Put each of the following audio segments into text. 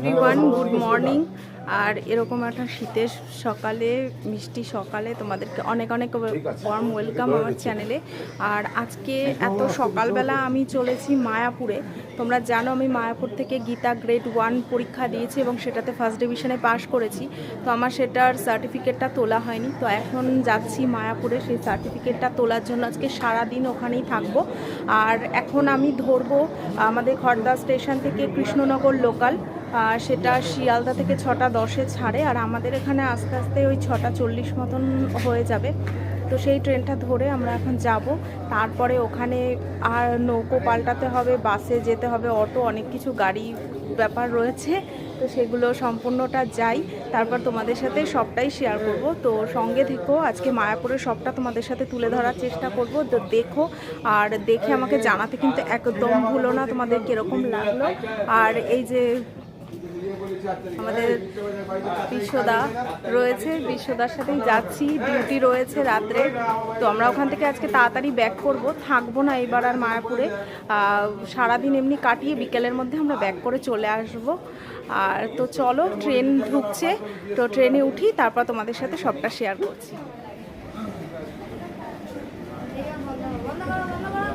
Everyone good morning আর এরকম একটা শীতের সকালে মিষ্টি সকালে তোমাদেরকে অনেক অনেক ওয়ার্ম ওয়েলকাম আমার চ্যানেলে আর আজকে এত সকালবেলা আমি চলেছি মায়াপুরে। তোমরা জানো আমি মায়াপুর থেকে গীতা গ্রেড ওয়ান পরীক্ষা দিয়েছি এবং সেটাতে ফার্স্ট ডিভিশনে পাশ করেছি। তো আমার সেটার সার্টিফিকেটটা তোলা হয়নি। তো এখন যাচ্ছি মায়াপুরে সেই সার্টিফিকেটটা তোলার জন্য আজকে সারাদিন ওখানেই থাকব। আর এখন আমি ধরবো আমাদের খড়দা স্টেশন থেকে কৃষ্ণনগর লোকাল সেটা শিয়ালদা থেকে ছটা দশে ছাড়ে, আর আমাদের এখানে আস্তে আস্তে ওই ছটা চল্লিশ মতন হয়ে যাবে। তো সেই ট্রেনটা ধরে আমরা এখন যাব। তারপরে ওখানে আর নৌকো পাল্টাতে হবে, বাসে যেতে হবে, অটো, অনেক কিছু গাড়ি ব্যাপার রয়েছে। তো সেগুলো সম্পূর্ণটা যাই। তারপর তোমাদের সাথে সবটাই শেয়ার করব। তো সঙ্গে থেকো, আজকে মায়াপুরের সবটা তোমাদের সাথে তুলে ধরার চেষ্টা করব। তো দেখো, আর দেখে আমাকে জানাতে কিন্তু একদম ভুলো না তোমাদের কীরকম লাগল। আর এই যে আমাদের বিশ্বদা রয়েছে। বিশ্বদার সাথেই যাচ্ছি, ডিউটি রয়েছে রাত্রে। তো আমরা ওখান থেকে আজকে তাড়াতাড়ি ব্যাক করব। থাকব না এবার আর মায়াপুরে। সারাদিন এমনি কাটিয়ে বিকেলের মধ্যে আমরা ব্যাক করে চলে আসব। আর তো চলো, ট্রেন ঢুকছে। তো ট্রেনে উঠি, তারপর তোমাদের সাথে সবটা শেয়ার করছি।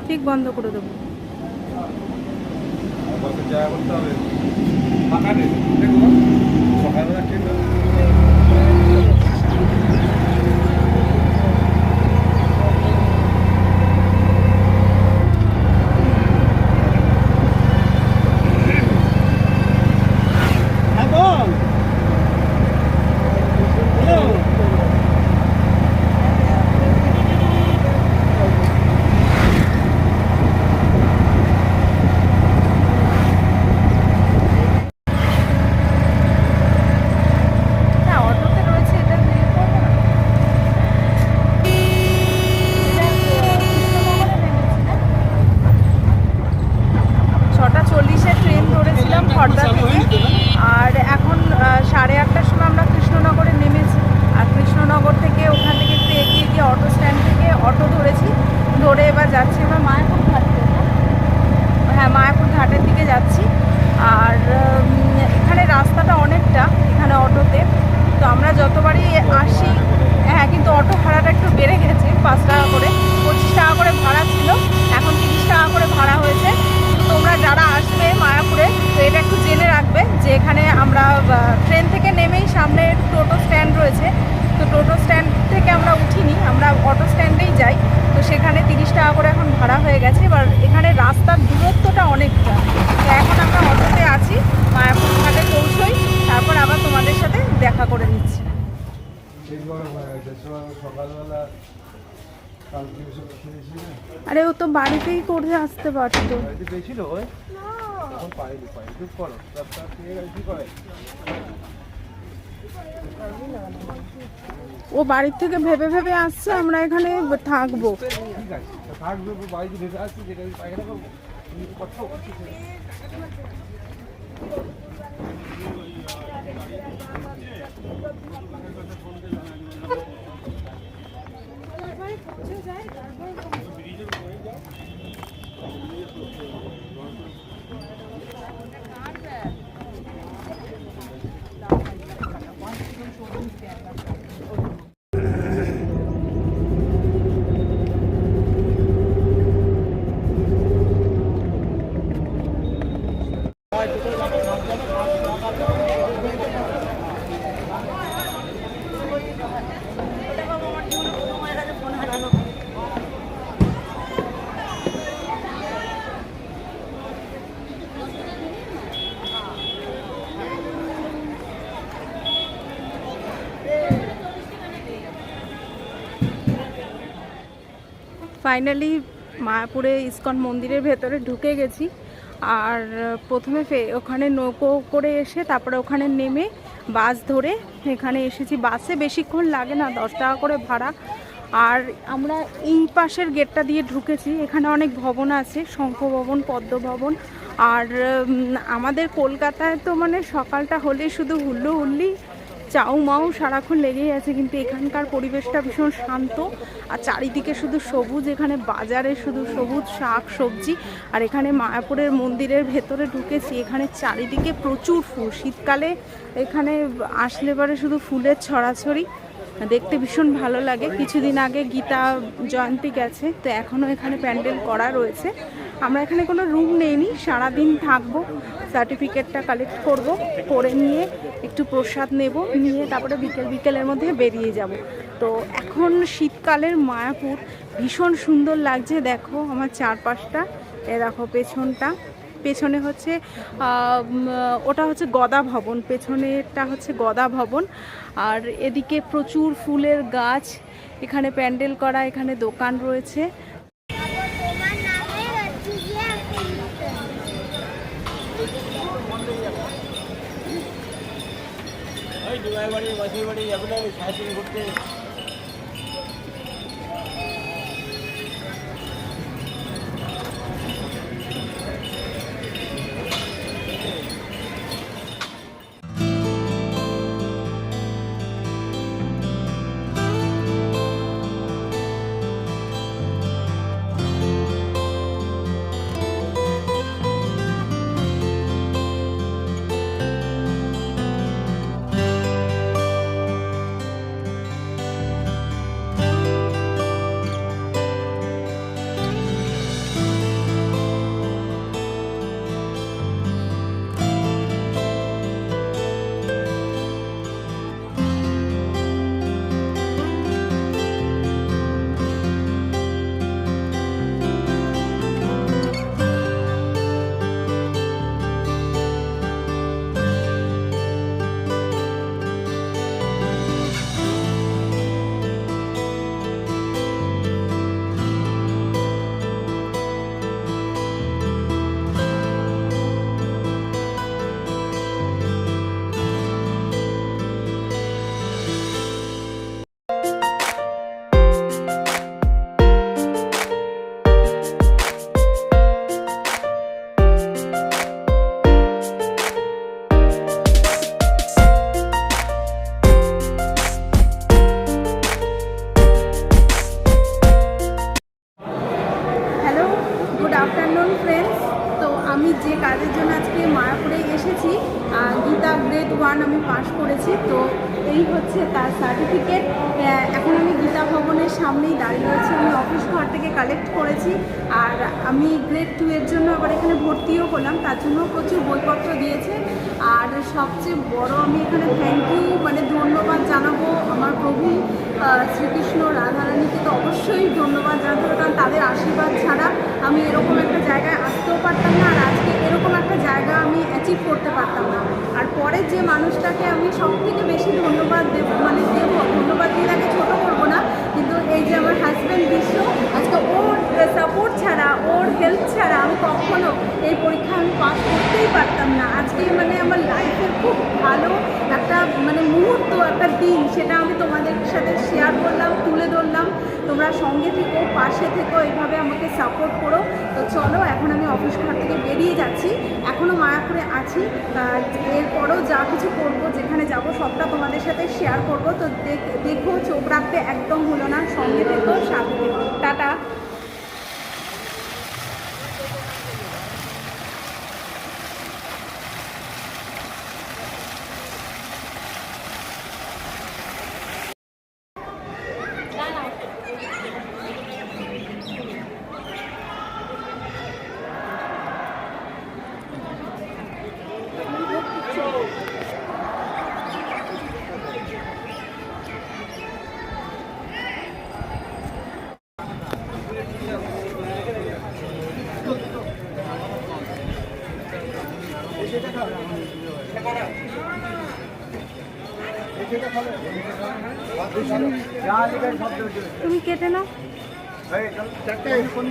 ঠিক বন্ধ করে দেবো। সকালবেলা ট্রেন হ্যাঁ বল হ্যালো হ্যাঁ অটোতে রয়েছে এটা দিয়ে করব না ছটা চল্লিশে ট্রেন ধরেছিলাম খড়দা থেকে আর এখন আহ, সাড়ে আটটার সময় আমরা কৃষ্ণনগরে নেমেছি আর কৃষ্ণনগর থেকে ওখান থেকে একটু এগিয়ে গিয়ে অটো স্ট্যান্ড থেকে অটো ধরেছি ধরে এবার যাচ্ছি আমরা মায়াপুর ঘাট থেকে। হ্যাঁ মায়াপুর ঘাটের দিকে যাচ্ছি আর উম, এখানে রাস্তাটা অনেকটা এখানে অটোতে তো আমরা যতবারই আসি হ্যাঁ কিন্তু অটো ভাড়াটা একটু বেড়ে গেছে পাঁচ টাকা করে পঁচিশ টাকা করে ভাড়া ছিল এখন তিরিশ টাকা করে ভাড়া হয়েছে তো তোমরা যারা আসবে মায়াপুরে তো এটা একটু জেনে রাখবে যে এখানে আমরা ট্রেন থেকে নেমেই সামনে টোটো স্ট্যান্ড রয়েছে তো টোটো স্ট্যান্ড থেকে আমরা উঠিনি আমরা অটো স্ট্যান্ডেই যাই তো সেখানে তিরিশ টাকা করে এখন ভাড়া হয়ে গেছে। এবার এখানে রাস্তার দূরত্বটা অনেকটা। তো এখন আমরা অটোতে আছি মায়াপুর ঘাটে পৌঁছই, তারপর আবার তোমাদের সাথে দেখা করে নিচ্ছি। আরে ও তো বাড়িতেই করে আসতে পারতো। ও বাড়ির থেকে ভেবে ভেবে আসছে, আমরা এখানে থাকব। ঠিক আছে থাকবে ও বাড়িতে ভেবে আসছি যেটা আমি পায়খানা করব তুমি কথা ফাইনালি মায়াপুরে ইস্কন মন্দিরের ভেতরে ঢুকে গেছি। আর প্রথমে ওখানে নৌকো করে এসে তারপরে ওখানে নেমে বাস ধরে এখানে এসেছি। বাসে বেশিক্ষণ লাগে না, দশ টাকা করে ভাড়া। আর আমরা এই পাশের গেটটা দিয়ে ঢুকেছি। এখানে অনেক ভবন আছে, শঙ্খ ভবন, পদ্ম ভবন। আর আমাদের কলকাতায় তো মানে সকালটা হলে শুধু হুল্লো হুল্লি চাউ মাউ সারাক্ষণ লেগেই আছে, কিন্তু এখানকার পরিবেশটা ভীষণ শান্ত। আর চারিদিকে শুধু সবুজ, এখানে বাজারে শুধু সবুজ শাক, সবজি। আর এখানে মায়াপুরের মন্দিরের ভেতরে ঢুকেছি, এখানে চারিদিকে প্রচুর ফুল। শীতকালে এখানে আসলে পরে শুধু ফুলের ছড়াছড়ি। দেখতে ভীষণ ভালো লাগে। কিছুদিন আগে গীতা জয়ন্তী গেছে, তো এখনও এখানে প্যান্ডেল করা রয়েছে। আমরা এখানে কোনো রুম নেইনি, সারাদিন থাকব সার্টিফিকেটটা কালেক্ট করব, করে নিয়ে একটু প্রসাদ নেব, নিয়ে তারপরে বিকেল, বিকেলের মধ্যে বেরিয়ে যাব। তো এখন শীতকালের মায়াপুর, ভীষণ সুন্দর লাগছে, দেখো আমার চারপাশটা, এ দেখো পেছনটা। পেছনে হচ্ছে ওটা হচ্ছে গদা ভবন, পেছনেরটা হচ্ছে গদা ভবন। আর এদিকে প্রচুর ফুলের গাছ, এখানে প্যান্ডেল করা, এখানে দোকান রয়েছে তোমার নামে হচ্ছে গিয়ে ওই দুবাই বাড়ি বাসি বাড়ি এখানে থ্যাংক ইউ মানে ধন্যবাদ জানাব আমার প্রভু শ্রীকৃষ্ণ রাধারানীকে তো অবশ্যই ধন্যবাদ জানাতে কারণ তাদের আশীর্বাদ ছাড়া আমি এরকম একটা জায়গায় আসতেও পারতাম না, আর আজকে এরকম একটা জায়গা আমি অ্যাচিভ করতে পারতাম না। আর পরে যে মানুষটাকে আমি সব থেকে বেশি ধন্যবাদ দেব মানে দেবো, ধন্যবাদ দিয়ে তাকে ছোটো করব না, কিন্তু এই যে আমার হাজব্যান্ড বিশ্ব, আজকে ওর সাপোর্ট ছাড়া, ওর হেল্প ছাড়া আমি কখনো এই পরীক্ষা আমি পাস করতেই পারতাম না। আজকে মানে আমার লাইফের খুব ভালো একটা মানে মুহূর্ত, একটা দিন সেটা আমি তোমাদের সাথে শেয়ার করলাম, তুলে ধরলাম। তোমরা সঙ্গে থেকো, পাশে থেকো, এইভাবে আমাকে সাপোর্ট করো। তো চলো, এখন আমি অফিস ঘর থেকে বেরিয়ে যাচ্ছি। এখনও মায়াপুরে আছি। এরপরও যা কিছু করব, যেখানে যাব, সবটা তোমাদের সাথে শেয়ার করব। তো দেখো চোখ রাখতে একদম হলো না। সঙ্গে থেকো, সাথে থেকো। টাটা।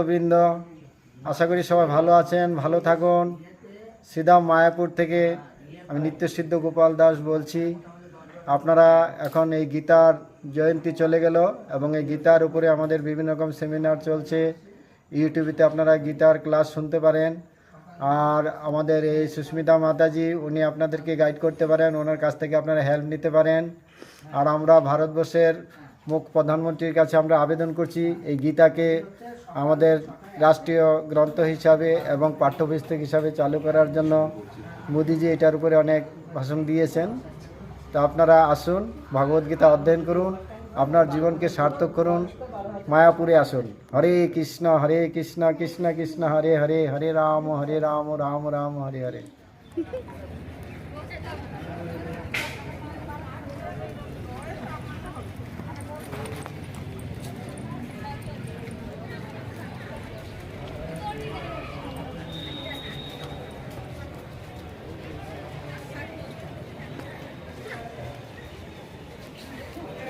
ভক্তবৃন্দ, আশা করি সবাই ভালো আছেন, ভালো থাকুন। শ্রীদাম মায়াপুর থেকে আমি নিত্যসিদ্ধ গোপাল দাস বলছি। আপনারা এখন এই গীতার জয়ন্তী চলে গেল এবং এই গীতার উপরে আমাদের বিভিন্ন রকম সেমিনার চলছে। ইউটিউবেতে আপনারা গীতার ক্লাস শুনতে পারেন। আর আমাদের এই সুস্মিতা মাতাজি, উনি আপনাদেরকে গাইড করতে পারেন, ওনার কাছ থেকে আপনারা হেল্প নিতে পারেন। আর আমরা ভারতবর্ষের মুখ প্রধানমন্ত্রীর কাছে আমরা আবেদন করছি, এই গীতাকে আমাদের রাষ্ট্রীয় গ্রন্থ হিসাবে এবং পাঠ্যপুস্তক হিসাবে চালু করার জন্য মোদিজি এটার উপরে অনেক ভাষণ দিয়েছেন। তো আপনারা আসুন ভগবদ্গীতা অধ্যয়ন করুন, আপনার জীবনকে সার্থক করুন, মায়াপুরে আসুন। হরে কৃষ্ণ হরে কৃষ্ণ কৃষ্ণ কৃষ্ণ, হরে হরে হরে রাম হরে রাম রাম রাম, হরে হরে।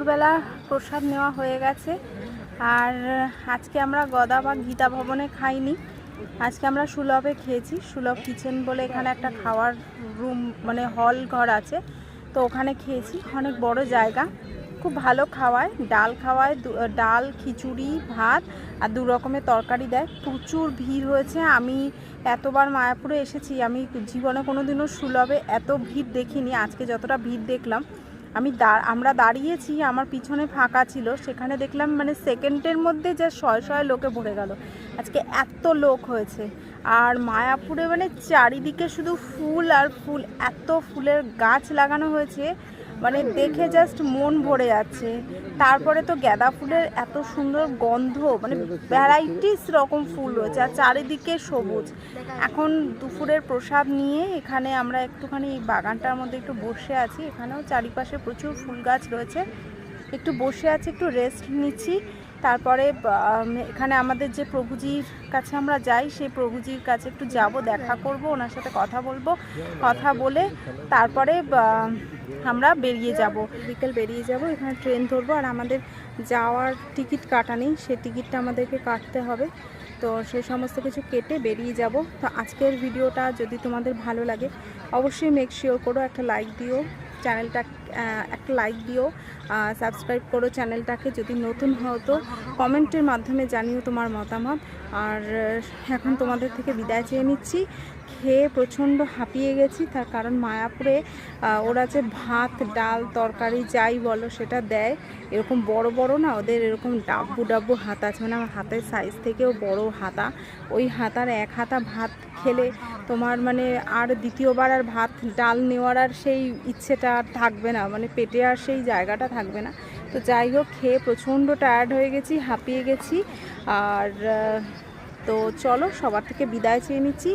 দুপুরবেলা প্রসাদ নেওয়া হয়ে গেছে। আর আজকে আমরা গদা বা গীতা ভবনে খাইনি। আজকে আমরা সুলভে খেয়েছি। সুলভ কিচেন বলে এখানে একটা খাওয়ার রুম মানে হল ঘর আছে। তো ওখানে খেয়েছি। অনেক বড় জায়গা। খুব ভালো খাওয়ায়। ডাল খাওয়ায় ডাল, খিচুড়ি, ভাত আর দু রকমের তরকারি দেয়। প্রচুর ভিড় হয়েছে। আমি এতবার মায়াপুরে এসেছি। আমি জীবনে কোনো দিনও সুলভে এত ভিড় দেখিনি। আজকে যতটা ভিড় দেখলাম আমি আমরা দাঁড়িয়েছি, আমার পিছনে ফাঁকা ছিল, সেখানে দেখলাম মানে সেকেন্ডের মধ্যে যা শয় শয় লোকে ভরে গেল। আজকে এত লোক হয়েছে। আর মায়াপুরে মানে চারিদিকে শুধু ফুল আর ফুল, এত ফুলের গাছ লাগানো হয়েছে। মানে দেখে জাস্ট মন ভরে যাচ্ছে। তারপরে তো গাঁদা ফুলের এত সুন্দর গন্ধ মানে ভ্যারাইটিস রকম ফুল রয়েছে, আর চারিদিকে সবুজ। এখন দুপুরের প্রসাদ নিয়ে এখানে আমরা একটুখানি এই বাগানটার মধ্যে একটু বসে আছি। এখানেও চারিপাশে প্রচুর ফুল গাছ রয়েছে। একটু বসে আছি, একটু রেস্ট নিচ্ছি। তারপরে এখানে আমাদের যে প্রভুজির কাছে আমরা যাই, সেই প্রভুজির কাছে একটু যাব, দেখা করব, ওনার সাথে কথা বলব, কথা বলে তারপরে আমরা বেরিয়ে যাব। বিকেল বেরিয়ে যাব, এখানে ট্রেন ধরবো, আর আমাদের যাওয়ার টিকিট কাটা নেই সেই টিকিটটা আমাদেরকে কাটতে হবে। তো সেই সমস্ত কিছু কেটে বেরিয়ে যাব। তো আজকের ভিডিওটা যদি তোমাদের ভালো লাগে, অবশ্যই মেক শিওর করো, একটা লাইক দিও চ্যানেলটা একটা লাইক দিও সাবস্ক্রাইব করো চ্যানেলটাকে যদি নতুন হও তো কমেন্টের মাধ্যমে জানিও তোমার মতামত। আর এখন তোমাদের থেকে বিদায় চেয়ে নিচ্ছি। খেয়ে প্রচণ্ড হাঁপিয়ে গেছি, তার কারণ মায়াপুরে ওরা যে ভাত, ডাল, তরকারি যাই বলো সেটা দেয়, এরকম বড় বড় না, ওদের এরকম ডাব্বু ডাব্বু হাতা আছে। মানে হাতের সাইজ থেকেও বড় হাতা। ওই হাতার এক হাতা ভাত খেলে তোমার মানে আর দ্বিতীয়বার আর ভাত, ডাল নেওয়ার আর সেই ইচ্ছেটা আর থাকবে না। না মানে পেটে আর সেই জায়গাটা থাকবে না। তো যাই হোক, খেয়ে প্রচণ্ড টায়ার্ড হয়ে গেছি, হাঁপিয়ে গেছি। আর তো চলো, সবার থেকে বিদায় চেয়ে নিচ্ছি।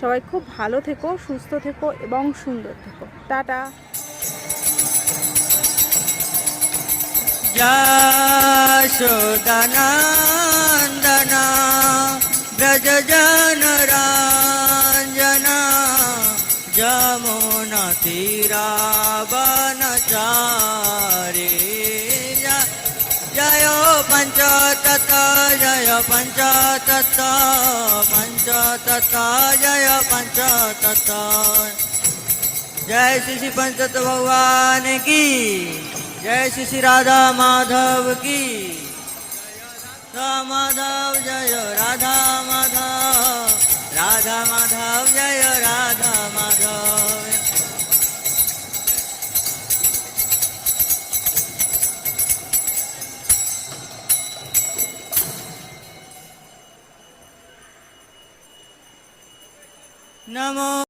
সবাই খুব ভালো থেকো, সুস্থ থেকো এবং সুন্দর থেকো। টাটা। যশোদানন্দনা ব্রজ জানা जमुनतीरावनचारे जय पञ्चतत जय पञ्चतत पञ्चतत जय पञ्चतत जय श्री श्री पंचत भगवान की जय श्री श्री राधा माधव की राधा माधव जय राधा माधव राधा माधव जय राधा Namo.